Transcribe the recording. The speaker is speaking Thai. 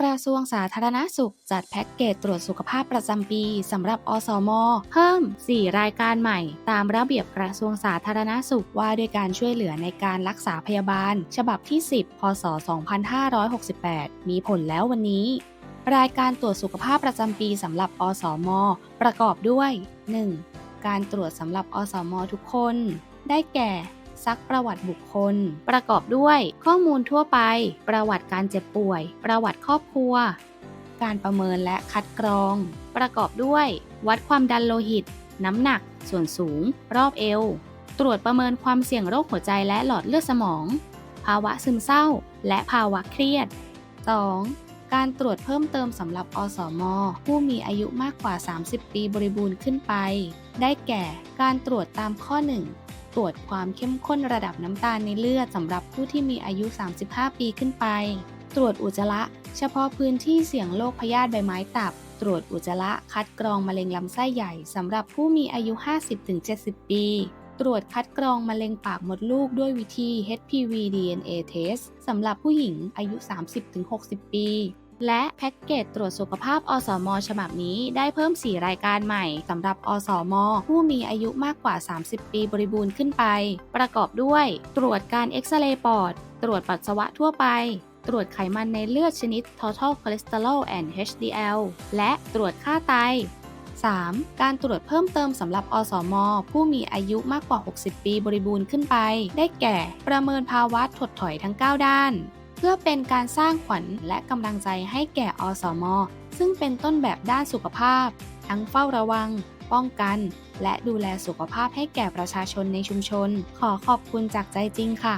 กระทรวงสาธารณสุขจัดแพ็กเกจตรวจสุขภาพประจำปีสำหรับอสม เพิ่ม 4 รายการใหม่ ตามระเบียบกระทรวงสาธารณสุขว่าด้วยการช่วยเหลือในการรักษาพยาบาล ฉบับที่ 10 พศ 2568 มีผลแล้ววันนี้ รายการตรวจสุขภาพประจำปีสำหรับอสม ประกอบด้วย 1. การตรวจสำหรับอสม ทุกคน ได้แก่ ซักประวัติบุคคล ประกอบด้วยข้อมูลทั่วไป ประวัติการเจ็บป่วย ประวัติครอบครัว การประเมินและคัดกรอง ประกอบด้วย วัดความดันโลหิต น้ำหนัก ส่วนสูง รอบเอว ตรวจประเมินความเสี่ยงโรคหัวใจและหลอดเลือดสมอง ภาวะซึมเศร้า และภาวะเครียด 2. การตรวจเพิ่มเติมสำหรับอสมผู้มีอายุมากกว่า 30 ปีบริบูรณ์ขึ้นไป ได้แก่ การตรวจตามข้อ 1 ตรวจความเข้มข้นระดับน้ำตาลในเลือดสำหรับผู้ที่มีอายุ 35 ปีขึ้นไป ตรวจอุจจาระ เฉพาะพื้นที่เสี่ยงโรคพยาธิใบไม้ตับ ตรวจอุจจาระคัดกรองมะเร็งลำไส้ใหญ่สำหรับผู้มีอายุ 50-70 ปี ตรวจคัดกรองมะเร็งปากมดลูกด้วยวิธี HPV DNA test สำหรับผู้หญิงอายุ 30-60 ปี และแพ็กเกจตรวจสุขภาพอสมฉบับนี้ได้เพิ่ม 4 รายการใหม่สำหรับอสมผู้มีอายุมากกว่า 30 ปีบริบูรณ์ขึ้นไป ประกอบด้วย ตรวจการเอ็กซเรย์ปอด ตรวจปัสสาวะทั่วไปตรวจไขมันในเลือดชนิด total cholesterol and HDL และตรวจค่าไต 3. การตรวจเพิ่มเติมสำหรับอสม ผู้มีอายุมากกว่า 60 ปีบริบูรณ์ขึ้นไป ได้แก่ ประเมินภาวะถดถอยทั้ง 9 ด้าน พื่อเป็นการสร้างขวัญและกำลังใจให้แก่อสม ซึ่งเป็นต้นแบบด้านสุขภาพ ทั้งเฝ้าระวัง ป้องกัน และดูแลสุขภาพให้แก่ประชาชนในชุมชน ขอขอบคุณจากใจจริงค่ะ